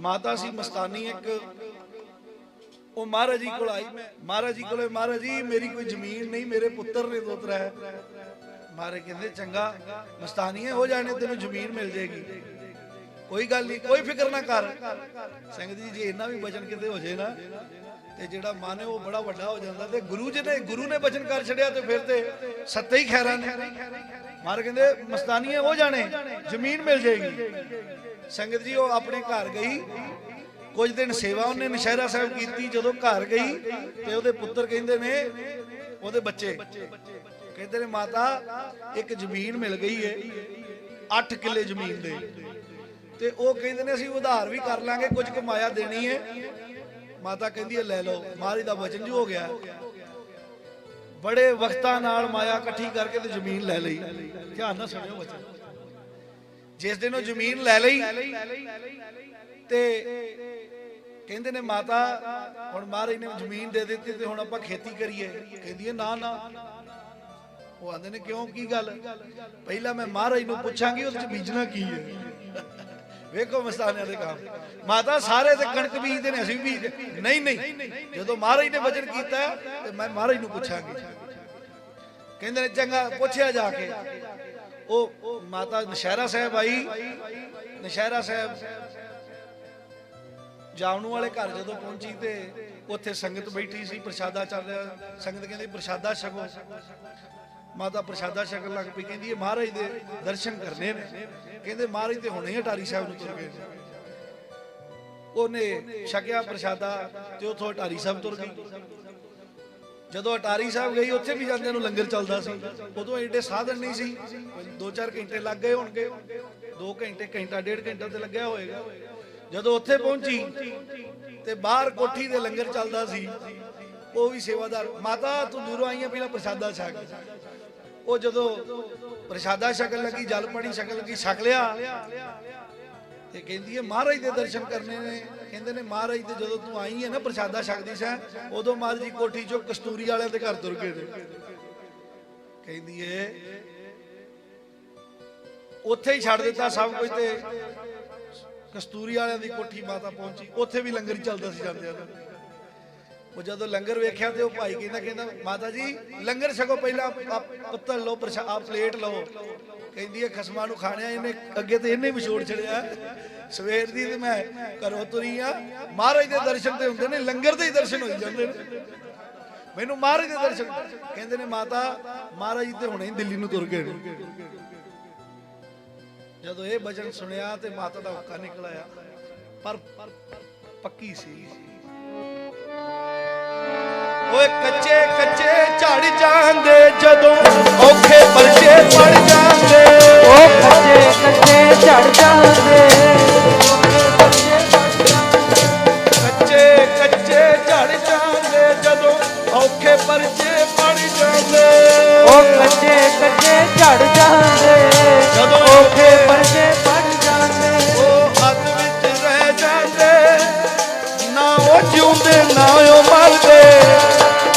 ਮਾਤਾ ਸੀ, ਮਸਤਾਨੀ ਇੱਕ। ਉਹ ਮਹਾਰਾਜ ਜੀ ਕੋਲ ਆਈ ਮੈਂ। ਮਹਾਰਾਜ ਜੀ ਕੋਲੇ, ਮਹਾਰਾਜ ਜੀ, ਮੇਰੀ ਕੋਈ ਜ਼ਮੀਨ ਨਹੀਂ, ਮੇਰੇ ਪੁੱਤਰ ਨੇ ਦੋ ਤਰਾ ਮਹਾਰਾਜ ਕਹਿੰਦੇ, ਚੰਗਾ ਮਸਤਾਨੀਏ ਹੋ ਜਾਣੇ ਤੈਨੂੰ ਜ਼ਮੀਨ ਮਿਲ ਜੇਗੀ ਕੋਈ ਗੱਲ ਨਹੀਂ, ਕੋਈ ਫਿਕਰ ਨਾ ਕਰ। ਸਿੰਘ ਜੀ, ਜੇ ਇੰਨਾ ਵੀ ਬਚਨ ਕਿਤੇ ਹੋ ਜੇ ਨਾ, ਤੇ ਜਿਹੜਾ ਮਨ ਹੈ ਉਹ ਬੜਾ ਵੱਡਾ ਹੋ ਜਾਂਦਾ ਤੇ ਗੁਰੂ ਜੀ ਨੇ, ਗੁਰੂ ਨੇ ਬਚਨ ਕਰ ਛੜਿਆ ਤੇ ਫਿਰ ਤੇ ਸੱਤੇ ਹੀ ਖੈਰਾਂ ਨੇ। ਮਹਾਰਾਜ ਕਹਿੰਦੇ ਮਸਤਾਨੀਏ ਹੋ ਜਾਣੇ ਜ਼ਮੀਨ ਮਿਲ ਜੇਗੀ ਸੰਗਤ ਜੀ, ਉਹ ਆਪਣੇ ਘਰ ਗਈ। ਕੁਝ ਦਿਨ ਸੇਵਾ ਉਹਨੇ ਨਸ਼ਹਿਰਾ ਸਾਹਿਬ ਕੀਤੀ, ਜਦੋਂ ਘਰ ਗਈ ਤੇ ਉਹਦੇ ਪੁੱਤਰ ਕਹਿੰਦੇ ਨੇ, ਉਹਦੇ ਬੱਚੇ। ਕਹਿੰਦੇ ਨੇ, ਮਾਤਾ, ਇੱਕ ਜ਼ਮੀਨ ਮਿਲ ਗਈ ਏ 8 ਕਿੱਲੇ ਜ਼ਮੀਨ ਦੇ। ਤੇ ਉਹ ਕਹਿੰਦੇ ਨੇ, ਅਸੀਂ ਉਧਾਰ ਵੀ ਕਰ ਲਾਂਗੇ, ਕੁਝ ਕਮਾਇਆ ਦੇਣੀ ਏ। ਮਾਤਾ ਕਹਿੰਦੀ ਹੈ ਲੈ ਲਓ, ਮਾਰੀ ਦਾ ਵਚਨ ਜੋ ਹੋ ਗਿਆ। ਬੜੇ ਵਕਤਾਂ ਨਾਲ ਮਾਇਆ ਇਕੱਠੀ ਕਰਕੇ ਤੇ ਜ਼ਮੀਨ ਲੈ ਲਈ। ਧਿਆਨ ਨਾਲ ਸੁਣਿਓ ਵਚਨ। ਜਿਸ ਦਿਨ ਉਹ ਜ਼ਮੀਨ ਲੈ ਲਈ ਤੇ ਕਹਿੰਦੇ ਨੇ ਮਾਤਾ ਹੁਣ ਮਹਾਰਾਜ ਨੇ ਜ਼ਮੀਨ ਦੇ ਦਿੱਤੀ ਤੇ ਹੁਣ ਆਪਾਂ ਖੇਤੀ ਕਰੀਏ। ਕਹਿੰਦੀ ਹੈ ਨਾ ਨਾ। ਉਹ ਆਂਦੇ ਨੇ ਕਿਉਂ ਕੀ ਗੱਲ? ਪਹਿਲਾਂ ਮੈਂ ਮਹਾਰਾਜ ਨੂੰ ਪੁੱਛਾਂਗੀ ਉਹਦੇ ਚ ਬੀਜਣਾ ਕੀ ਹੈ? ਵੇਖੋ ਮਸਤਾਨਿਆਂ ਦੇ ਕੰਮ। ਮਾਤਾ ਸਾਰੇ ਤੇ ਕਣਕ ਬੀਜਦੇ ਨੇ ਅਸੀਂ ਵੀ ਨਹੀਂ ਨਹੀਂ। ਜਦੋਂ ਮਹਾਰਾਜ ਨੇ ਵਚਨ ਕੀਤਾ ਤੇ ਮੈਂ ਮਹਾਰਾਜ ਨੂੰ ਪੁੱਛਾਂਗੀ। ਕਹਿੰਦੇ ਨੇ ਚੰਗਾ ਪੁੱਛਿਆ ਜਾ ਕੇ। ਉਹ ਮਾਤਾ ਨਸ਼ਹਿਰਾ ਸਾਹਿਬ ਆਈ। ਨਸ਼ਹਿਰਾ ਸਾਹਿਬ ਜਾਵਣੂ ਵਾਲੇ ਘਰ ਜਦੋਂ ਪਹੁੰਚੀ ਤੇ ਉੱਥੇ ਸੰਗਤ ਬੈਠੀ ਸੀ, ਪ੍ਰਸ਼ਾਦਾ ਚੱਲ ਰਿਹਾ। ਸੰਗਤ ਕਹਿੰਦੀ, ਪ੍ਰਸ਼ਾਦਾ ਛਕੋ। ਮਾਤਾ ਪ੍ਰਸ਼ਾਦਾ ਛਕਣ ਲੱਗ ਪਈ, ਕਹਿੰਦੀ, ਇਹ ਮਹਾਰਾਜ ਦੇ ਦਰਸ਼ਨ ਕਰਨੇ ਨੇ। ਕਹਿੰਦੇ, ਮਹਾਰਾਜ ਤੇ ਹੁਣੇ ਹੀ ਅਟਾਰੀ ਸਾਹਿਬ ਨੂੰ ਤੁਰ ਗਏ ਉਹਨੇ ਛਕਿਆ ਪ੍ਰਸ਼ਾਦਾ ਤੇ ਉਥੋਂ ਅਟਾਰੀ ਸਾਹਿਬ ਤੁਰ ਗਈ। ਜਦੋਂ ਅਟਾਰੀ ਸਾਹਿਬ ਗਈ, ਉੱਥੇ ਵੀ ਜਾਂਦਿਆਂ ਨੂੰ ਲੰਗਰ ਚੱਲਦਾ ਸੀ। ਉਦੋਂ ਐਡੇ ਸਾਧਨ ਨਹੀਂ ਸੀ। 2-4 ਘੰਟੇ ਲੱਗ ਗਏ ਹੋਣਗੇ। 2 ਘੰਟੇ, ਘੰਟਾ, ਡੇਢ ਘੰਟਾ ਤੇ ਲੱਗਿਆ ਹੋਏਗਾ। ਜਦੋਂ ਉੱਥੇ ਪਹੁੰਚੀ ਤੇ ਬਾਹਰ ਕੋਠੀ ਦੇ ਲੰਗਰ ਚੱਲਦਾ ਸੀ, ਉਹ ਵੀ ਸੇਵਾਦਾਰ। ਮਾਤਾ, ਤੂੰ ਦੂਰੋਂ ਆਈਆਂ ਪਹਿਲਾਂ ਪ੍ਰਸ਼ਾਦਾ ਛਕ। ਉਹ ਜਦੋਂ ਪ੍ਰਸ਼ਾਦਾ ਸ਼ਕਲ ਲੱਗੀ, ਜਲ ਪਾਣੀ ਸ਼ਕਲ ਲੱਗੀ, ਛਕ ਲਿਆ। ਤੇ ਕਹਿੰਦੀ ਹੈ, ਮਹਾਰਾਜ ਦੇ ਦਰਸ਼ਨ ਕਰਨੇ ਨੇ। ਕਹਿੰਦੇ ਨੇ, ਮਹਾਰਾਜ ਦੇ ਜਦੋਂ ਤੂੰ ਆਈ ਹੈ ਨਾ ਪ੍ਰਸ਼ਾਦਾ ਛਕਦੀ ਸੈਂ, ਉਦੋਂ ਮਹਾਰਾਜ ਜੀ ਕੋਠੀ ਚੋਂ ਕਸਤੂਰੀ ਵਾਲਿਆਂ ਦੇ ਘਰ ਤੁਰ ਗਏ ਨੇ। ਕਹਿੰਦੀ ਏ, ਉੱਥੇ ਹੀ ਛੱਡ ਦਿੱਤਾ ਸਭ ਕੁਝ ਤੇ ਕਸਤੂਰੀ ਵਾਲਿਆਂ ਦੀ ਕੋਠੀ ਮਾਤਾ ਪਹੁੰਚੀ। ਉੱਥੇ ਵੀ ਲੰਗਰ ਚੱਲਦਾ ਸੀ ਜਾਂਦੇ ਆ ਉਹ ਜਦੋਂ ਲੰਗਰ ਵੇਖਿਆ ਤੇ ਉਹ ਭਾਈ ਕਹਿੰਦਾ ਕਹਿੰਦਾ, ਮਾਤਾ ਜੀ, ਲੰਗਰ ਛਕੋ ਪਹਿਲਾਂ, ਆਪ ਲਓ, ਪ੍ਰਸ਼ਾ ਪਲੇਟ ਲਓ। ਕਹਿੰਦੀ ਹੈ ਖਸਮਾਂ ਨੂੰ ਖਾਣਿਆ, ਇਹਨੇ ਅੱਗੇ ਤੇ ਇਹਨੇ ਵਿਛੋੜ ਛੜਿਆ। ਸਵੇਰ ਦੀ ਤੇ ਮੈਂ ਘਰੋਂ ਤੁਰੀ ਆ। ਮਹਾਰਾਜ ਦੇ ਦਰਸ਼ਨ ਤੇ ਹੁੰਦੇ ਨੇ, ਲੰਗਰ ਦੇ ਹੀ ਦਰਸ਼ਨ ਹੋਈ ਜਾਂਦੇ ਨੇ। ਮੈਨੂੰ ਮਹਾਰਾਜ ਦੇ ਦਰਸ਼ਨ ਕਹਿੰਦੇ ਨੇ, ਮਾਤਾ, ਮਹਾਰਾਜ ਤੇ ਹੁਣੇ ਹੀ ਦਿੱਲੀ ਨੂੰ ਤੁਰ ਗਏ ਨੇ। ਜਦੋਂ ਇਹ ਬਚਨ ਸੁਣਿਆ ਤੇ ਮਾਤਾ ਦਾ ਹੁੱਕਾ ਨਿਕਲ ਆਇਆ। ਪਰ ਪੱਕੀ ਸੀ। ਓਏ ਕੱਚੇ ਕੱਚੇ ਝੜ ਜਾਂਦੇ ਜਦੋਂ ਔਖੇ ਪਰਚੇ ਪੜ ਜਾਂਦੇ। ਉਹ ਕੱਚੇ ਕੱਚੇ ਝੜ ਜਾਂਦੇ। ਕੱਚੇ ਕੱਚੇ ਝੜ ਜਾਂਦੇ ਜਦੋਂ ਔਖੇ ਪਰਚੇ ਪੜ ਜਾਂਦੇ। ਉਹ ਕੱਚੇ ਕੱਚੇ ਝੜ ਜਾਂਦੇ। ਜਦੋਂ ਔਖੇ ਪਰਚੇ ਪੜ ਜਾਂਦੇ। ਉਹ ਅੱਧ ਵਿੱਚ ਰਹਿ ਜਾਂਦੇ। ਨਾ ਉਹ ਜਿਉਂਦੇ ਨਾ ਉਹ ਮਰਦੇ।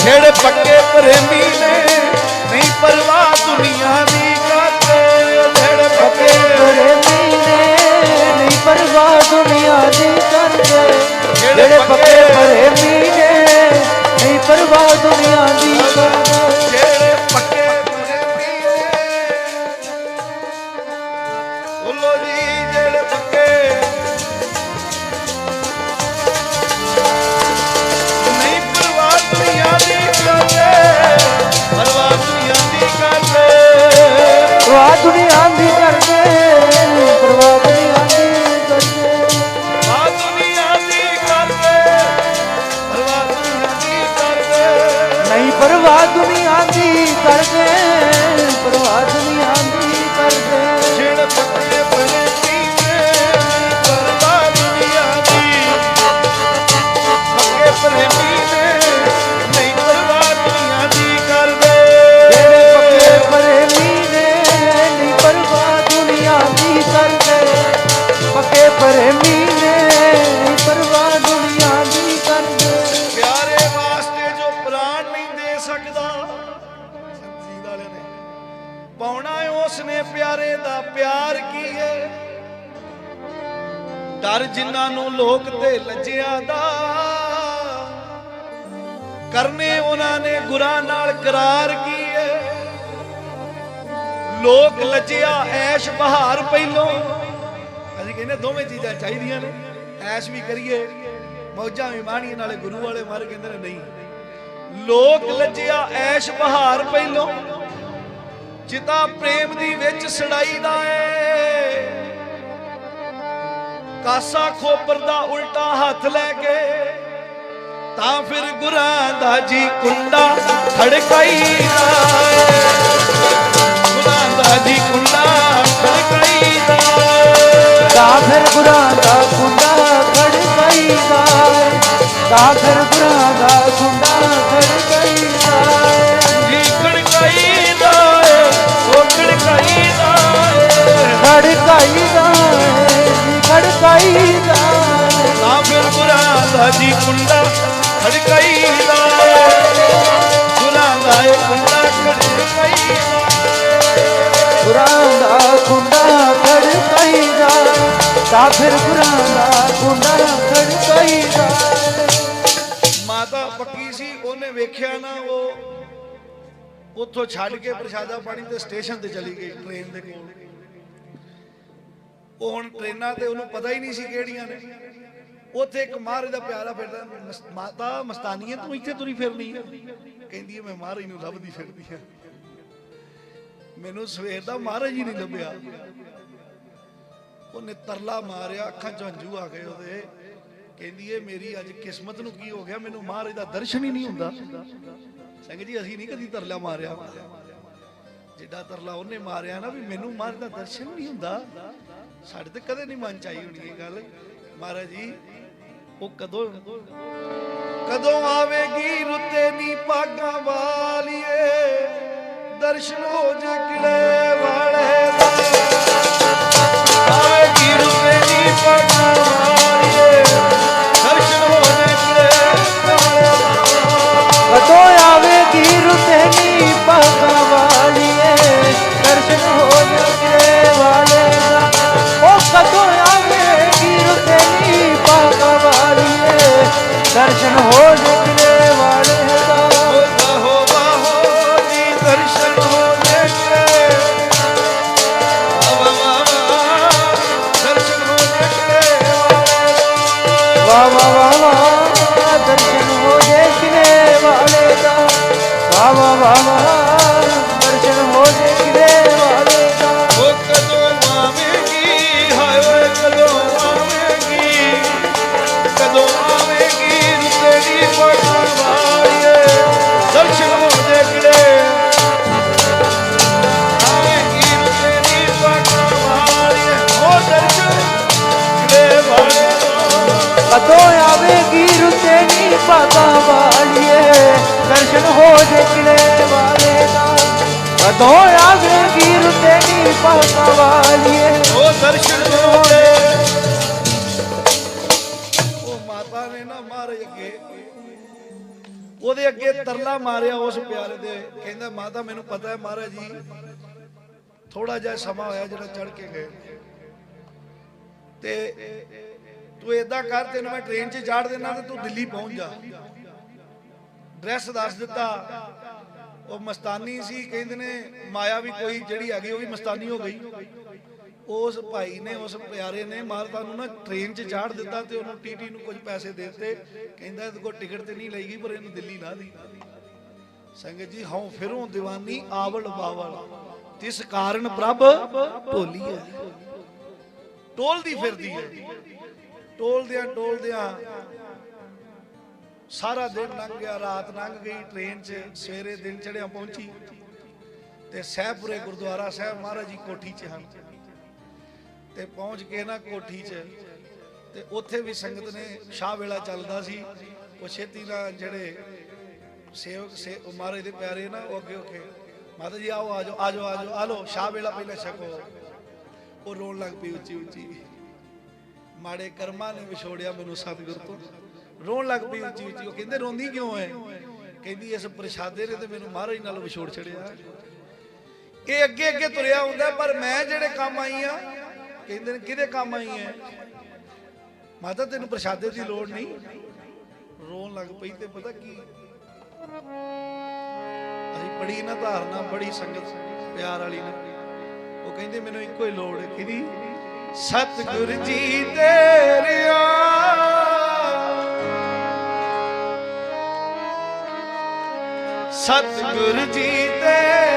ਜਿਹੜੇ ਪੱਕੇ ਪ੍ਰੇਮੀ ਨੇ, ਨਹੀਂ ਪਰਵਾਹ ਦੁਨੀਆ ਦੀ ਕਰਦੇ ਜਿਹੜੇ ਪੱਕੇ ਪ੍ਰੇਮੀ ਮੀਨੇ ਨਹੀਂ ਪਰਵਾਹ ਦੁਨੀਆ ਦੀ ਕਰਦੇ ਜਿਹੜੇ ਪੱਕੇ ਪ੍ਰੇਮੀ ਮੀਨੇ ਨਹੀਂ ਪਰਵਾਹ ਦੁਨੀਆ ਦੀ ਕਰਦੇ ਪਿਆਰ ਕੀ ਹੈ ਡਰ ਜਿਨ੍ਹਾਂ ਨੂੰ ਲੋਕ ਤੇ ਲੱਜਿਆ ਦਾ। ਕਰਨੇ ਉਹਨਾਂ ਨੇ ਗੁਰਾਂ ਨਾਲ ਕਰਾਰ ਕੀ ਹੈ ਲੋਕ ਲੱਜਿਆ ਐਸ਼ ਬਹਾਰ ਪਹਿਲੋਂ। ਅਸੀਂ ਕਹਿੰਦੇ ਦੋਵੇਂ ਚੀਜ਼ਾਂ ਚਾਹੀਦੀਆਂ ਨੇ। ਐਸ਼ ਵੀ ਕਰੀਏ, ਮੌਜਾਂ ਵੀ ਮਾਣੀਏ, ਨਾਲੇ ਗੁਰੂ ਵਾਲੇ ਮਰ ਕਹਿੰਦੇ ਨੇ ਨਹੀਂ। ਲੋਕ ਲੱਜਿਆ ਐਸ਼ ਬਹਾਰ ਪਹਿਲੋਂ। ਜਿਤਾ ਪ੍ਰੇਮ ਦੀ ਵਿੱਚ ਸੜਾਈ ਦਾ ਏ। ਕਾਸਾ ਖੋਪਰ ਦਾ ਉਲਟਾ ਹੱਥ ਲੈ ਕੇ, ਤਾਂ ਫਿਰ ਗੁਰਾਂ ਦਾ ਜੀ ਕੁੰਡਾ ਖੜਕਾਈਦਾ ਏ। ਗੁਰਾਂ ਦਾ ਜੀ ਕੁੰਡਾ ਖੜਕਾਈਦਾ ਤਾਂ ਫਿਰ ਗੁਰਾਂ ਦਾ ਕੁੰਡਾ ਖੜਕਾਈਦਾ ਤਾਂ ਫਿਰ ਗੁਰਾਂ ਖੜਕਾਈਦਾ ਤਾਂ ਗੁਰਾਂ ਦਾ ਕੁੰਡਾ ਖੜਕਾਈਦਾ ਏ ਗੁਰਾਂ ਦਾ ਇਹ ਕੁੰਡਾ ਖੜਕਾਈਦਾ ਗੁਰਾਂ ਦਾ ਕੁੰਡਾ ਖੜਕਾਈਦਾ ਤਾਂ ਫਿਰ ਗੁਰਾਂ ਦਾ ਕੁੰਡਾ ਖੜਕਾਈਦਾ ਮਾਤਾ ਪੱਕੀ ਸੀ, ਉਹਨੇ ਵੇਖਿਆ ਨਾ, ਉਹ ਉੱਥੋਂ ਛੱਡ ਕੇ ਪ੍ਰਸ਼ਾਦਾ ਪਾਣੀ ਤੇ ਸਟੇਸ਼ਨ ਤੇ ਚਲੀ ਗਈ ਟ੍ਰੇਨ ਦੇ ਕੋਲ। ਉਹ ਹੁਣ ਟ੍ਰੇਨਾਂ ਤੇ ਉਹਨੂੰ ਪਤਾ ਹੀ ਨਹੀਂ ਸੀ ਕਿਹੜੀਆਂ ਨੇ। ਉੱਥੇ ਇੱਕ ਮਹਾਰਾਜ ਦਾ ਪਿਆਰਾ ਫਿਰਦਾ ਮਾਤਾ ਮਸਤਾਨੀਏ ਤੂੰ ਇੱਥੇ ਤੁਰੀ ਫਿਰਨੀ ਹੈ ਕਹਿੰਦੀ ਹੈ ਮੈਂ ਮਹਾਰਾਜ ਨੂੰ ਲੱਭਦੀ ਫਿਰਦੀ ਹਾਂ ਮੈਨੂੰ ਸਵੇਰ ਦਾ ਮਹਾਰਾਜ ਹੀ ਨਹੀਂ ਲੱਭਿਆ। ਉਹਨੇ ਤਰਲਾ ਮਾਰਿਆ, ਅੱਖਾਂ ਚੋਂ ਹੰਝੂ ਆ ਗਏ ਉਹਦੇ। ਕਹਿੰਦੀ ਏ, ਮੇਰੀ ਅੱਜ ਕਿਸਮਤ ਨੂੰ ਕੀ ਹੋ ਗਿਆ? ਮੈਨੂੰ ਮਹਾਰਾਜ ਦਾ ਦਰਸ਼ਨ ਹੀ ਨਹੀਂ ਹੁੰਦਾ। ਸਿੰਘ ਜੀ, ਅਸੀਂ ਨਹੀਂ ਕਦੀ ਤਰਲਾ ਮਾਰਿਆ। ਜਿੱਡਾ ਤਰਲਾ ਉਹਨੇ ਮਾਰਿਆ ਨਾ ਵੀ ਮੈਨੂੰ ਮਹਾਰਾਜ ਦਾ ਦਰਸ਼ਨ ਨਹੀਂ ਹੁੰਦਾ। ਸਾਡੇ ਤੇ ਕਦੇ ਨਹੀਂ ਮਨ ਚ ਹੋਣੀ ਇਹ ਗੱਲ। ਮਹਾਰਾਜ ਜੀ, ਉਹ ਕਦੋਂ ਕਦੋਂ ਆਵੇਗੀ ਰੁੱਤੇ ਨੀ ਪਾਗਾਂ ਵਾਲੀਏ? ਦਰਸ਼ਨ ਹੋ ਜੇ ਕਿਲੇ ਵਾਲੇ ਦਾ। ਆਵੇਗੀ ਰੁੱਤੇ ਨੀ ਪਾਗਾਂ ਵਾਲੀਏ? ਦਰਸ਼ਨ ਹੋ ਜੇ ਕਿਲੇ ਵਾਲੇ ਦਾ। ਕਦੋਂ ਆਵੇਗੀ ਰੁੱਤੇ ਨੀ ਪਾਗਾਂ ਦਰਸ਼ਨ ਹੋ ਜਗਰੇ ਹੋ ਜੇ ਕਿਲੇ ਵਾਲੇ ਦਾ ਕਦੋਂ ਆਵੇਗੀ ਰੁੱਤੇ ਨੀ ਪਾਗਾ ਵਾਲੀਏ। ਉਹ ਦਰਸ਼ਨ ਹੋਏ ਉਹ ਮਾਤਾ ਨੇ ਨਾ ਮਹਾਰਾਜ ਅੱਗੇ। ਉਹਦੇ ਅੱਗੇ ਤਰਲਾ ਮਾਰਿਆ ਉਸ ਪਿਆਰੇ ਦੇ। ਕਹਿੰਦਾ ਮਾਤਾ ਮੈਨੂੰ ਪਤਾ ਹੈ ਮਹਾਰਾਜ ਜੀ ਥੋੜਾ ਜਿਹਾ ਸਮਾਂ ਹੋਇਆ ਜਿਹੜਾ ਚੜ ਕੇ ਗਏ। ਤੇ ਤੂੰ ਏਦਾਂ ਕਰ ਤੈਨੂੰ ਮੈਂ ਟ੍ਰੇਨ 'ਚ ਚਾੜ ਦੇਣਾ ਤੇ ਤੂੰ ਦਿੱਲੀ ਪਹੁੰਚ ਜਾ। ਡਰੈਸ ਦੱਸ ਦਿੱਤਾ। ਉਹ ਮਸਤਾਨੀ ਸੀ, ਕਹਿੰਦੇ ਨੇ, ਮਾਇਆ ਵੀ ਕੋਈ ਜਿਹੜੀ ਹੈਗੀ, ਉਹ ਵੀ ਮਸਤਾਨੀ ਹੋ ਗਈ। ਉਸ ਭਾਈ ਨੇ, ਉਸ ਪਿਆਰੇ ਨੇ ਮਾਰਤਾ ਨੂੰ ਨਾ ਟ੍ਰੇਨ 'ਚ ਚਾੜ ਦਿੱਤਾ ਤੇ ਉਹਨੂੰ ਟੀਟੀ ਨੂੰ ਕੁਝ ਪੈਸੇ ਦੇ ਦਿੱਤੇ। ਕਹਿੰਦਾ, ਇਹਦੇ ਕੋਲ ਟਿਕਟ ਤੇ ਨਹੀਂ ਲਈ ਪਰ ਇਹਨੂੰ ਦਿੱਲੀ ਲਾ ਦੀ ਸੰਗਤ ਜੀ, ਹਉ ਫਿਰੋਂ ਦੀਵਾਨੀ ਆਵਲ ਬਾਵਲ। ਤਿਸ ਕਾਰਨ ਪ੍ਰਭ ਢੋਲੀ ਹੈ ਟੋਲਦੀ ਫਿਰਦੀ ਹੈ ਟੋਲਦਿਆਂ ਟੋਲਦਿਆਂ ਸਾਰਾ ਦਿਨ ਲੰਘ ਗਿਆ, ਰਾਤ ਲੰਘ ਗਈ ਟ੍ਰੇਨ 'ਚ, ਸਵੇਰੇ ਦਿਨ ਚੜਿਆ ਪਹੁੰਚੀ। ਤੇ ਸਹਿਬਪੁਰੇ ਗੁਰਦੁਆਰਾ ਸਾਹਿਬ ਮਹਾਰਾਜ ਜੀ ਕੋਠੀ 'ਚ ਹਨ। ਤੇ ਪਹੁੰਚ ਕੇ ਨਾ ਕੋਠੀ 'ਚ, ਤੇ ਉੱਥੇ ਵੀ ਸੰਗਤ ਨੇ ਸ਼ਾਹ ਵੇਲਾ ਚੱਲਦਾ ਸੀ। ਉਹ ਛੇਤੀ ਨਾਲ ਜਿਹੜੇ ਸੇਵਕ, ਸੇ ਮਹਾਰਾਜ ਦੇ ਪਿਆਰੇ ਨਾ, ਉਹ ਅੱਗੇ ਉੱਠੇ। ਮਾਤਾ ਜੀ, ਆਓ, ਆਜੋ ਆਜੋ ਆਜੋ, ਆ ਲੋ ਸ਼ਾਹ ਵੇਲਾ ਪਹਿਲਾਂ ਛਕੋ। ਉਹ ਰੋਣ ਲੱਗ ਪਈ ਉੱਚੀ ਉੱਚੀ ਮਾੜੇ ਕਰਮਾਂ ਨੇ ਵਿਛੋੜਿਆ ਮੈਨੂੰ ਸਤਿਗੁਰ ਤੋਂ। ਰੋਣ ਲੱਗ ਪਈ ਉੱਚੀ ਉੱਚੀ ਉਹ ਕਹਿੰਦੇ, ਰੋਂਦੀ ਕਿਉਂ ਹੈ ਕਹਿੰਦੀ, ਇਸ ਪ੍ਰਸ਼ਾਦੇ ਨੇ ਤੇ ਮੈਨੂੰ ਮਹਾਰਾਜ ਨਾਲ ਵਿਛੋੜ ਛੜਿਆ। ਇਹ ਅੱਗੇ ਅੱਗੇ ਤੁਰਿਆ ਹੁੰਦਾ ਪਰ ਮੈਂ ਜਿਹੜੇ ਕੰਮ ਆਈ ਆ, ਕਹਿੰਦੇ ਨੇ, ਕਿਹਦੇ ਕੰਮ ਆਈ ਹੈ ਮਾਤਾ, ਤੈਨੂੰ ਪ੍ਰਸ਼ਾਦੇ ਦੀ ਲੋੜ ਨਹੀਂ। ਰੋਣ ਲੱਗ ਪਈ ਤੇ ਪਤਾ ਕੀ? ਅਸੀਂ ਬੜੀ ਨਾ ਧਾਰਨਾ, ਬੜੀ ਸੰਗਤ, ਪਿਆਰ ਵਾਲੀ ਨੇ। ਉਹ ਕਹਿੰਦੇ, ਮੈਨੂੰ ਇੱਕੋ ਹੀ ਲੋੜ ਹੈ, ਕਿਹਦੀ, ਸਤਿਗੁਰ ਜੀ ਤੇਰਿਆ ਸਤਿਗੁਰ ਜੀ ਤੇਰਿਆ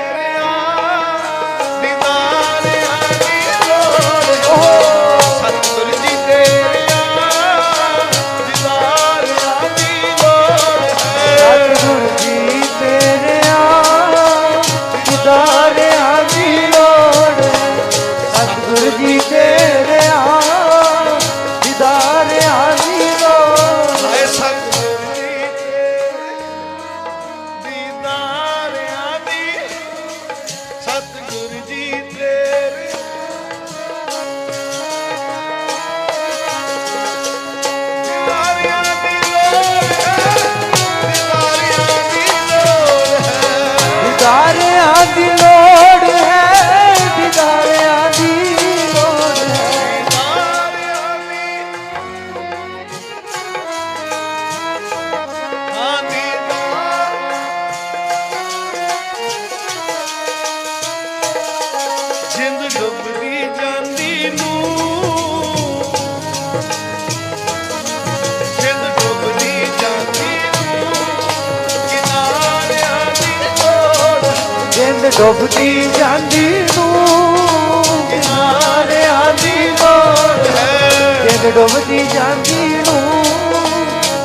ਡੁੱਬਦੀ ਜਾਂਦੀ ਨੂੰ। ਕਿਨਾਰਿਆਂ ਦੀ ਲੋੜ ਹੈ। ਜਿੰਦ ਡੁੱਬਦੀ ਜਾਂਦੀ ਨੂੰ।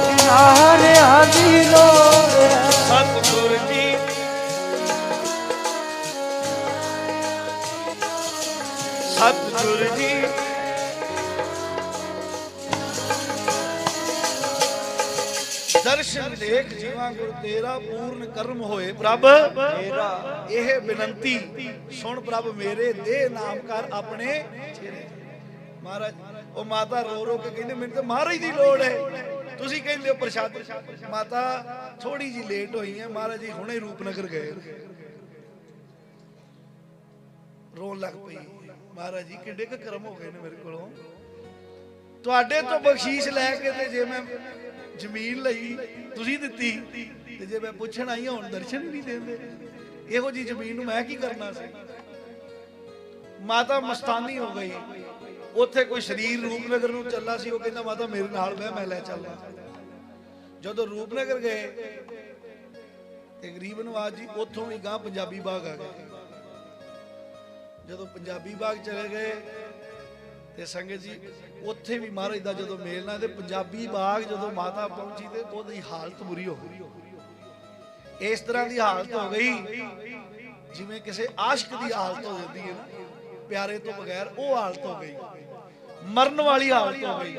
ਕਿਨਾਰਿਆਂ ਦੀ ਲੋੜ ਹੈ। ਸਤਿਗੁਰ ਜੀ। ਸਤਿਗੁਰ ਜੀ। ਦਰਸ਼ਨ ਦੇਖ ਜੀਵਾਂ ਗੁਰ ਤੇਰਾ ਪੂਰਨ ਕਰਮ ਹੋਏ ਪ੍ਰਭ। ਮੇਰਾ ਇਹ ਬੇਨੰਤੀ ਸੁਣ ਪ੍ਰਭ ਮੇਰੇ ਦੇ ਨਾਮ ਕਰ ਆਪਣੇ ਚਿਹਰੇ। ਮਹਾਰਾਜ ਉਹ ਮਾਤਾ ਰੋ ਰੋ ਕੇ ਕਹਿੰਦੇ ਮੈਨੂੰ ਤਾਂ ਮਹਾਰਾਜ ਦੀ ਲੋੜ ਹੈ। ਤੁਸੀਂ ਕਹਿੰਦੇ ਹੋ ਪ੍ਰਸ਼ਾਦ। ਮਾਤਾ ਥੋੜੀ ਜੀ ਲੇਟ ਹੋਈ ਹੈ। ਮਹਾਰਾਜ ਜੀ ਹੁਣੇ ਰੂਪਨਗਰ ਗਏ। ਰੋਣ ਲੱਗ ਪਈ। ਮਹਾਰਾਜ ਜੀ ਕਿੱਡੇ ਕੁ ਕਰਮ ਹੋ ਗਏ ਨੇ ਮੇਰੇ ਕੋਲੋਂ। ਤੁਹਾਡੇ ਤੋਂ ਬਖਸ਼ੀਸ਼ ਲੈ ਕੇ ਤੇ ਜੇ ਮੈਂ ਜ਼ਮੀਨ ਲਈ ਤੁਸੀਂ ਦਿੱਤੀ। ਤੇ ਜੇ ਮੈਂ ਪੁੱਛਣ ਆਈ ਹਾਂ, ਹੁਣ ਦਰਸ਼ਨ ਨਹੀਂ ਦਿੰਦੇ। ਇਹੋ ਜੀ ਜ਼ਮੀਨ ਨੂੰ ਮੈਂ ਕੀ ਕਰਨਾ ਸੀ? ਮਾਤਾ ਮਸਤਾਨੀ ਹੋ ਗਈ। ਉੱਥੇ ਕੋਈ ਸ਼ਰੀਰ ਰੂਪਨਗਰ ਨੂੰ ਚੱਲਾ ਸੀ ਉਹ ਕਹਿੰਦਾ ਮਾਤਾ ਮੇਰੇ ਨਾਲ ਬਹਿ ਮੈਂ ਲੈ ਚੱਲਦਾ। ਜਦੋਂ ਰੂਪਨਗਰ ਗਏ ਤੇ ਗਰੀਬ ਨਵਾਜ ਜੀ ਉੱਥੋਂ ਵੀ ਗਾਂ ਪੰਜਾਬੀ ਬਾਗ ਆ ਗਏ। ਜਦੋਂ ਪੰਜਾਬੀ ਬਾਗ ਚਲੇ ਗਏ ਤੇ ਸੰਗਤ ਜੀ, ਉੱਥੇ ਵੀ ਮਹਾਰਾਜ ਦਾ ਜਦੋਂ ਮੇਲ ਨਾਲ ਤੇ ਪੰਜਾਬੀ ਬਾਗ ਜਦੋਂ ਮਾਤਾ ਪਹੁੰਚੀ ਤੇ ਉਹਦੀ ਹਾਲਤ ਬੁਰੀ ਹੋ ਗਈ। ਇਸ ਤਰ੍ਹਾਂ ਦੀ ਹਾਲਤ ਹੋ ਗਈ, ਜਿਵੇਂ ਕਿਸੇ ਆਸ਼ਕ ਦੀ ਹਾਲਤ ਹੋ ਜਾਂਦੀ ਹੈ ਨਾ, ਪਿਆਰੇ ਤੋਂ ਬਗੈਰ ਉਹ ਹਾਲਤ ਹੋ ਗਈ, ਮਰਨ ਵਾਲੀ ਹਾਲਤ ਹੋ ਗਈ।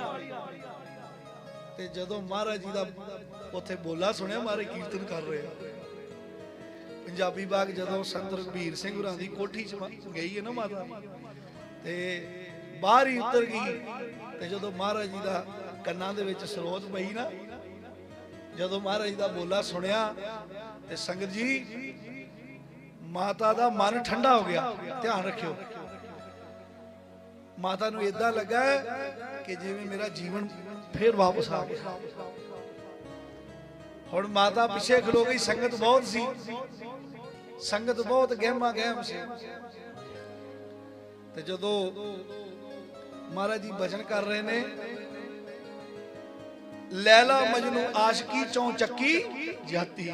ਤੇ ਜਦੋਂ ਮਹਾਰਾਜ ਜੀ ਦਾ ਉੱਥੇ ਬੋਲਾ ਸੁਣਿਆ, ਮਹਾਰਾਜ ਕੀਰਤਨ ਕਰ ਰਹੇ ਆ। ਪੰਜਾਬੀ ਬਾਗ ਜਦੋਂ ਸੰਤ ਰਘਬੀਰ ਸਿੰਘ ਹੋਰਾਂ ਦੀ ਕੋਠੀ ਚ ਗਈ ਹੈ ਨਾ ਮਾਤਾ, ਤੇ ਬਾਹਰ ਹੀ ਉਤਰ ਗਈ। ਤੇ ਜਦੋਂ ਮਹਾਰਾਜ ਜੀ ਦਾ ਕੰਨਾਂ ਦੇ ਵਿੱਚ ਸਰੋਤ ਪਈ ਨਾ, ਜਦੋਂ ਮਹਾਰਾਜ ਦਾ ਬੋਲਾ ਸੁਣਿਆ, ਤੇ ਸੰਗਤ ਜੀ, ਮਾਤਾ ਦਾ ਮਨ ਠੰਡਾ ਹੋ ਗਿਆ। ਧਿਆਨ ਰੱਖਿਓ। ਮਾਤਾ ਨੂੰ ਇਦਾਂ ਲੱਗਾ ਕਿ ਜਿਵੇਂ ਮੇਰਾ ਜੀਵਨ ਫੇਰ ਵਾਪਸ ਆ ਗਿਆ। ਹੁਣ ਮਾਤਾ ਪਿੱਛੇ ਖਲੋ ਗਈ, ਸੰਗਤ ਬਹੁਤ ਸੀ। ਸੰਗਤ ਬਹੁਤ ਗਹਿਮਾ ਗਹਿਮ ਸੀ। ਤੇ ਜਦੋਂ ਮਹਾਰਾਜ ਜੀ ਭਜਨ ਕਰ ਰਹੇ ਨੇ। ਲੈਲਾ ਮਜਨੂ ਆਸ਼ਕੀ ਚੋਂ ਚੱਕੀ ਜਾਤੀ।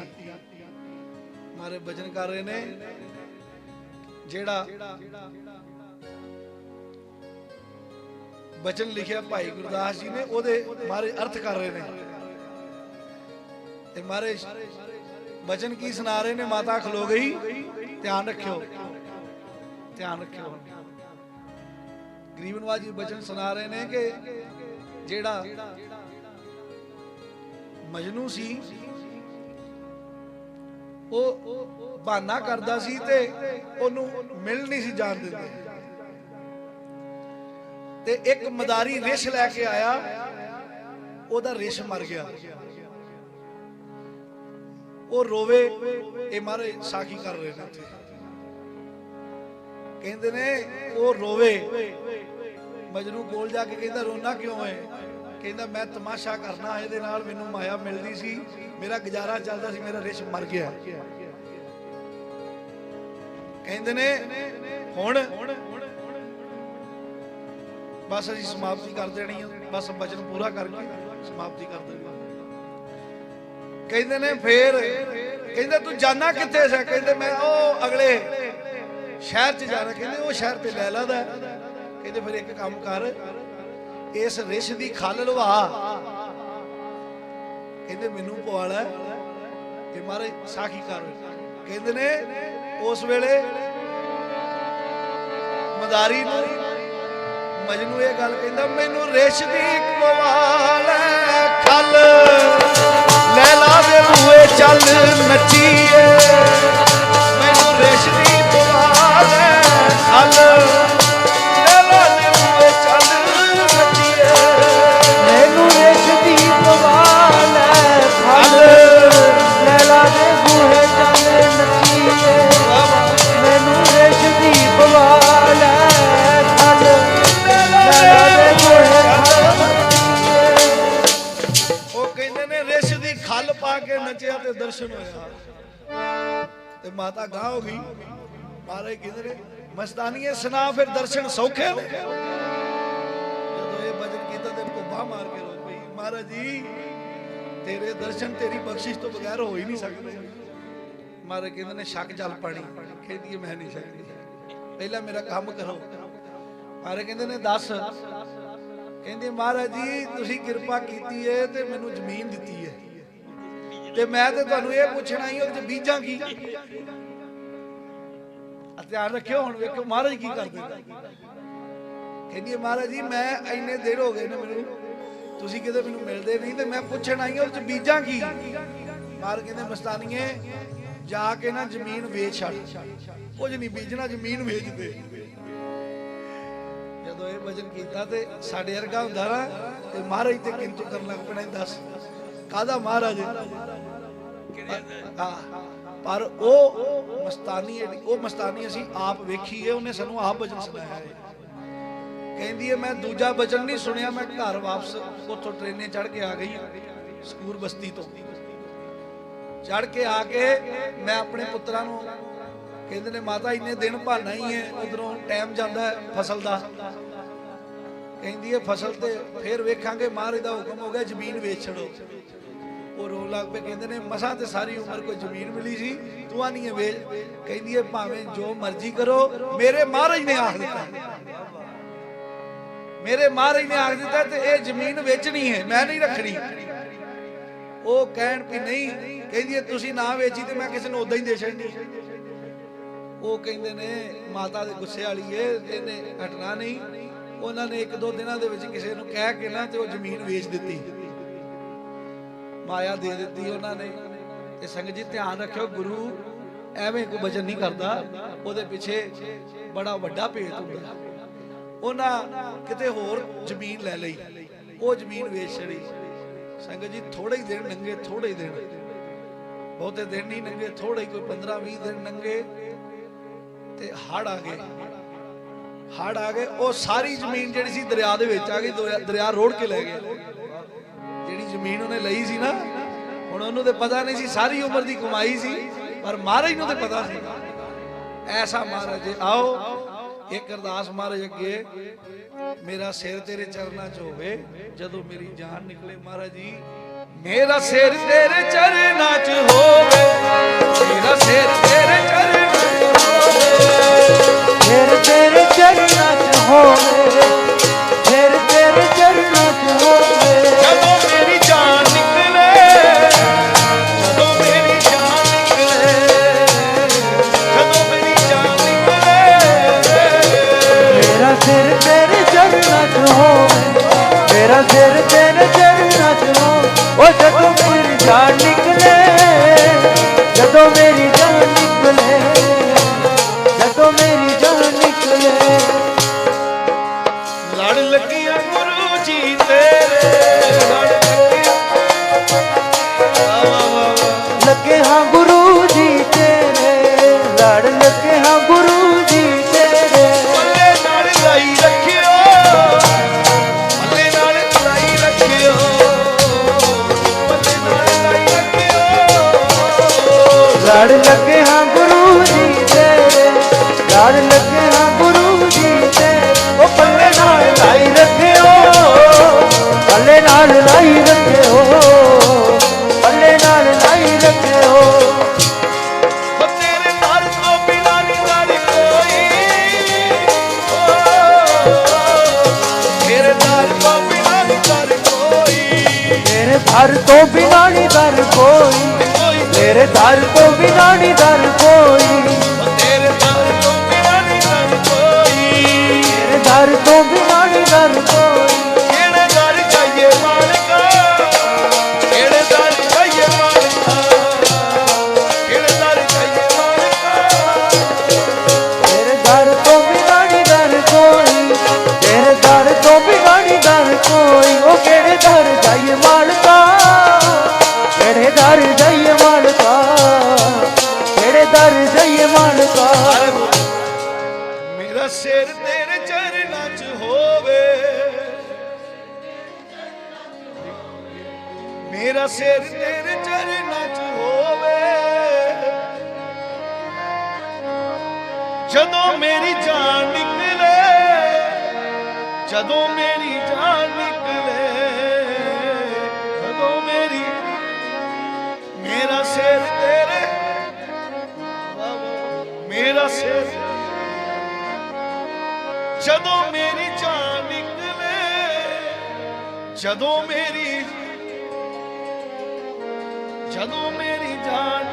ਮਾਰੇ ਭਜਨ ਕਰ ਰਹੇ ਨੇ। ਜਿਹੜਾ ਬਚਨ ਲਿਖਿਆ ਭਾਈ ਗੁਰਦਾਸ ਜੀ ਨੇ, ਉਹਦੇ ਮਾਰੇ ਅਰਥ ਕਰ ਰਹੇ ਨੇ। ਤੇ ਮਾਰੇ ਬਚਨ ਕੀ ਸੁਣਾ ਰਹੇ ਨੇ, ਮਾਤਾ ਖਲੋ ਗਈ। ਧਿਆਨ ਰੱਖਿਓ। ਧਿਆਨ ਰੱਖਿਓ। ਗਰੀਬ ਨਵਾਜ ਜੀ ਬਚਨ ਸੁਣਾ ਰਹੇ ਨੇ ਕਿ ਜਿਹੜਾ ਮਜਨੂ ਸੀ, ਉਹ ਬਹਾਨਾ ਕਰਦਾ ਸੀ ਤੇ ਉਹਨੂੰ ਮਿਲ ਨਹੀਂ ਸੀ ਜਾਣ ਦਿੰਦੇ। ਤੇ ਇੱਕ ਮਦਾਰੀ ਰਿਸ਼ ਲੈ ਕੇ ਆਇਆ, ਉਹਦਾ ਰਿਸ਼ ਮਰ ਗਿਆ। ਉਹ ਰੋਵੇ, ਇਹ ਮਾਰੇ ਸਾਖੀ ਕਰ ਰਹੇ ਨੇ ਕਹਿੰਦੇ ਨੇ, ਉਹ ਰੋਵੇ। ਮਜਨੂ ਕੋਲ ਜਾ ਕੇ ਕਹਿੰਦਾ ਰੋਣਾ ਕਿਉਂ ਹੈ ਕਹਿੰਦਾ, ਮੈਂ ਤਮਾਸ਼ਾ ਕਰਨਾ, ਇਹਦੇ ਨਾਲ ਮੈਨੂੰ ਮਾਇਆ ਮਿਲਦੀ ਸੀ। ਮੇਰਾ ਗੁਜ਼ਾਰਾ ਚੱਲਦਾ ਸੀ, ਮੇਰਾ ਰਿਸ਼ ਮਰ ਗਿਆ। ਕਹਿੰਦੇ ਨੇ, ਹੁਣ ਬਸ ਅਸੀਂ ਸਮਾਪਤੀ ਕਰ ਦੇਣੀ ਆ। ਬਸ ਵਚਨ ਪੂਰਾ ਕਰਕੇ ਸਮਾਪਤੀ ਕਰ ਦੇਣੀ ਕਹਿੰਦੇ ਨੇ, ਫੇਰ ਕਹਿੰਦੇ, ਤੂੰ ਜਾਣਾ ਕਿੱਥੇ ਸੈ? ਕਹਿੰਦੇ, ਮੈਂ ਉਹ ਅਗਲੇ ਸ਼ਹਿਰ 'ਚ ਜਾਣਾ ਕਹਿੰਦੇ ਉਹ ਸ਼ਹਿਰ ਤੇ ਲੈਲਾ ਦਾ ਕਹਿੰਦੇ ਫਿਰ ਇੱਕ ਕੰਮ ਕਰ, ਇਸ ਰਿਸ਼ ਦੀ ਖੱਲ ਲਵਾ। ਕਹਿੰਦੇ ਮੈਨੂੰ ਪਵਾਲਾ ਤੇ ਮਾਰੇ ਸਾਖੀ ਕਰ ਕਹਿੰਦੇ ਨੇ ਉਸ ਵੇਲੇ ਮਦਾਰੀ ਨੂੰ ਮਜਨੂ ਇਹ ਗੱਲ ਕਹਿੰਦਾ, ਮੈਨੂੰ ਰਿਸ਼ ਦੀ ਪਵਾਲਾ ਖੱਲ ਲੈਲਾ ਦੇ ਬੂਏ ਚੱਲ ਨੱਚੀਏ। ਮਾਤਾ ਗਾਹ ਹੋ ਗਈ। ਮਾਰੇ ਕਹਿੰਦੇ ਨੇ, ਮਸਤਾਨੀਏ ਸੁਣਾ ਫਿਰ ਦਰਸ਼ਨ ਸੌਖੇ ਨੇ। ਜਦੋਂ ਇਹ ਭਜਨ ਕੀਤਾ ਤੇ ਭੁੱਬਾ ਮਾਰ ਕੇ ਰੋ ਪਈ, ਮਹਾਰਾਜ ਜੀ, ਤੇਰੇ ਦਰਸ਼ਨ, ਤੇਰੀ ਬਖਸ਼ਿਸ਼ ਤੋਂ ਬਗੈਰ ਹੋ ਹੀ ਨਹੀਂ ਸਕਦੇ। ਮਾਰੇ ਕਹਿੰਦੇ ਨੇ, ਸ਼ੱਕ ਜਲ ਪਾਣੀ। ਕਹਿੰਦੀ ਮੈਂ ਨਹੀਂ ਸਕਦੀ ਪਹਿਲਾਂ ਮੇਰਾ ਕੰਮ ਕਰੋ। ਮਾਰੇ ਕਹਿੰਦੇ ਨੇ, ਦੱਸ। ਕਹਿੰਦੇ ਮਹਾਰਾਜ ਜੀ, ਤੁਸੀਂ ਕਿਰਪਾ ਕੀਤੀ ਹੈ ਤੇ ਮੈਨੂੰ ਜ਼ਮੀਨ ਦਿੱਤੀ ਹੈ। ਤੇ ਮੈਂ ਤੇ ਤੁਹਾਨੂੰ ਇਹ ਪੁੱਛਣਾ ਹੀ, ਉਹਦੇ ਚ ਬੀਜਾਂ ਕੀ? ਧਿਆਨ ਰੱਖਿਓ ਹੁਣ ਵੇਖੋ ਮਹਾਰਾਜ ਕੀ ਕਰਦੇ ਕਹਿੰਦੀ ਮਹਾਰਾਜ ਜੀ, ਮੈਂ ਇੰਨੇ ਦਿਨ ਹੋ ਗਏ ਨੇ ਮੈਨੂੰ। ਤੁਸੀਂ ਕਿਤੇ ਮੈਨੂੰ ਮਿਲਦੇ ਨਹੀਂ ਤੇ ਮੈਂ ਪੁੱਛਣ ਆਈ ਹਾਂ, ਉਹਦੇ ਚ ਬੀਜਾਂ ਕੀ? ਮਾਰ ਕਹਿੰਦੇ, ਮਸਤਾਨੀਏ, ਜਾ ਕੇ ਨਾ ਜ਼ਮੀਨ ਵੇਚ ਛੱਡ। ਕੁਝ ਨਹੀਂ ਬੀਜਣਾ, ਜ਼ਮੀਨ ਵੇਚ ਦੇ। ਜਦੋਂ ਇਹ ਭਜਨ ਕੀਤਾ ਤੇ ਸਾਡੇ ਵਰਗਾ ਹੁੰਦਾ ਨਾ, ਤੇ ਮਹਾਰਾਜ ਤੇ ਕਿੰਤੂ ਕਰਨ ਲੱਗ ਪੈਣਾ ਦੱਸ। ਕਾਦਾ ਮਹਾਰਾਜ? ਪਰ ਉਹ ਮਸਤਾਨੀ ਉਹ ਮਸਤਾਨੀ ਅਸੀਂ ਆਪ ਵੇਖੀ ਹੈ, ਉਹਨੇ ਸਾਨੂੰ ਆਪ ਭਜਨ ਸੁਣਾਇਆ ਹੈ। ਕਹਿੰਦੀ ਹੈ, ਮੈਂ ਦੂਜਾ ਭਜਨ ਨਹੀਂ ਸੁਣਿਆ, ਮੈਂ ਘਰ ਵਾਪਸ ਉੱਥੋਂ ਟ੍ਰੇਨੇ ਚੜ ਕੇ ਆ ਗਈ ਸਕੂਰ ਬਸਤੀ ਤੋਂ। ਚੜ ਕੇ ਆ ਕੇ ਮੈਂ ਆਪਣੇ ਪੁੱਤਰਾਂ ਨੂੰ ਕਹਿੰਦੇ ਨੇ, ਮਾਤਾ, ਇੰਨੇ ਦਿਨ ਭਾਨਾ ਹੀ ਹੈ, ਉਧਰੋਂ ਟਾਈਮ ਜਾਂਦਾ ਫਸਲ ਦਾ। ਕਹਿੰਦੀ ਹੈ, ਫਸਲ ਤੇ ਫੇਰ ਵੇਖਾਂਗੇ ਮਹਾਰਾਜ ਦਾ ਹੁਕਮ ਹੋ ਗਿਆ, ਜ਼ਮੀਨ ਵੇਚ ਛੜੋ ਉਹ ਰੋਣ ਲੱਗ ਪਏ, ਕਹਿੰਦੇ ਨੇ ਮਸਾਂ ਤੇ ਸਾਰੀ ਉਮਰ ਕੋਈ ਜ਼ਮੀਨ ਮਿਲੀ ਸੀ, ਤੂੰ ਆ ਨਹੀਂ ਹੈ ਵੇਚ। ਕਹਿੰਦੀ ਹੈ, ਭਾਵੇਂ ਜੋ ਮਰਜ਼ੀ ਕਰੋ, ਮੇਰੇ ਮਹਾਰਾਜ ਨੇ ਆਖ ਦਿੱਤਾ। ਮੇਰੇ ਮਹਾਰਾਜ ਨੇ ਆਖ ਦਿੱਤਾ ਤੇ ਇਹ ਜ਼ਮੀਨ ਵੇਚਣੀ ਹੈ, ਮੈਂ ਨਹੀਂ ਰੱਖਣੀ। ਉਹ ਕਹਿਣ ਵੀ ਨਹੀਂ, ਕਹਿੰਦੀ ਹੈ, ਤੁਸੀਂ ਨਾ ਵੇਚੀ ਤੇ ਮੈਂ ਕਿਸੇ ਨੂੰ ਉਦਾਂ ਹੀ ਦੇ ਛੱਡਣੀ। ਉਹ ਕਹਿੰਦੇ ਨੇ, ਮਾਤਾ ਦੇ ਗੁੱਸੇ ਵਾਲੀ ਏ, ਇਹਨੇ ਹਟਣਾ ਨਹੀਂ। ਉਹਨਾਂ ਨੇ ਇੱਕ ਦੋ ਦਿਨਾਂ ਦੇ ਵਿੱਚ ਕਿਸੇ ਨੂੰ ਕਹਿ ਕੇ ਨਾ ਤੇ ਉਹ ਜ਼ਮੀਨ ਵੇਚ ਦਿੱਤੀ। ਮਾਇਆ ਦੇ ਦਿੱਤੀ ਉਹਨਾਂ ਨੇ। ਤੇ ਸੰਗਤ ਜੀ ਧਿਆਨ ਰੱਖਿਓ, ਗੁਰੂ ਐਵੇਂ ਕੋਈ ਵਜਨ ਨਹੀਂ ਕਰਦਾ। ਉਹਦੇ ਪਿੱਛੇ ਬੜਾ ਵੱਡਾ ਭੇਤ ਹੁੰਦਾ। ਉਹਨਾਂ ਕਿਤੇ ਹੋਰ ਜ਼ਮੀਨ ਲੈ ਲਈ। ਉਹ ਜ਼ਮੀਨ ਵੇਚ ਛੜੀ ਸੰਗਤ ਜੀ ਥੋੜੇ ਹੀ ਦਿਨ ਨੰਗੇ ਥੋੜੇ ਹੀ ਦਿਨ। ਬਹੁਤੇ ਦਿਨ ਨਹੀਂ ਨੰਗੇ ਥੋੜੇ ਹੀ ਕੋਈ 15 20 ਦਿਨ ਨੰਗੇ। ਤੇ ਹੜ ਆ ਗਏ। ਹੜ ਆ ਗਏ। ਉਹ ਸਾਰੀ ਜ਼ਮੀਨ ਜਿਹੜੀ ਸੀ ਦਰਿਆ ਦੇ ਵਿੱਚ ਆ ਗਈ, ਦਰਿਆ- ਦਰਿਆ ਰੋੜ ਕੇ ਲੈ ਗਏ। ਜਿਹੜੀ ਜ਼ਮੀਨ ਉਹਨੇ ਲਈ ਸੀ ਨਾ, ਹੁਣ ਉਹਨੂੰ ਤੇ ਪਤਾ ਨਹੀਂ ਸੀ, ਸਾਰੀ ਉਮਰ ਦੀ ਕਮਾਈ ਸੀ, ਪਰ ਮਹਾਰਾਜ ਨੂੰ ਤੇ ਪਤਾ ਸੀ। ਐਸਾ ਮਹਾਰਾਜ, ਆਓ, ਇੱਕ ਅਰਦਾਸ ਮਹਾਰਾਜ ਅੱਗੇ, ਮੇਰਾ ਸਿਰ ਤੇਰੇ ਚਰਨਾਂ 'ਚ ਹੋਵੇ, ਜਦੋਂ ਮੇਰੀ ਜਾਨ ਨਿਕਲੇ ਮਹਾਰਾਜ ਜੀ। ਮੇਰਾ ਸਿਰ ਤੇਰੇ ਚਰਨਾਂ 'ਚ ਹੋਵੇ, ਮੇਰਾ ਸਿਰ ਹਰ ਤੋਂ ਬਿਨਾ ਨਹੀਂ ਦਰ ਕੋਈ ਤੇਰੇ ਦਰ ਤੋਂ ਬਿਨਾ ਨਹੀਂ ਦਰ ਕੋਈ ਮੇਰਾ ਸਿਰ ਤੇਰੇ ਚਰਨਾਂ 'ਚ ਹੋਵੇ। ਜਦੋਂ ਮੇਰੀ ਜਾਨ ਨਿਕਲੇ ਜਦੋਂ ਮੇਰੀ ਜਦੋਂ ਮੇਰੀ ਜਾਨ ਨਿਕਲੇ ਜਦੋਂ ਮੇਰੀ ਜਦੋਂ ਮੇਰੀ ਜਾਨ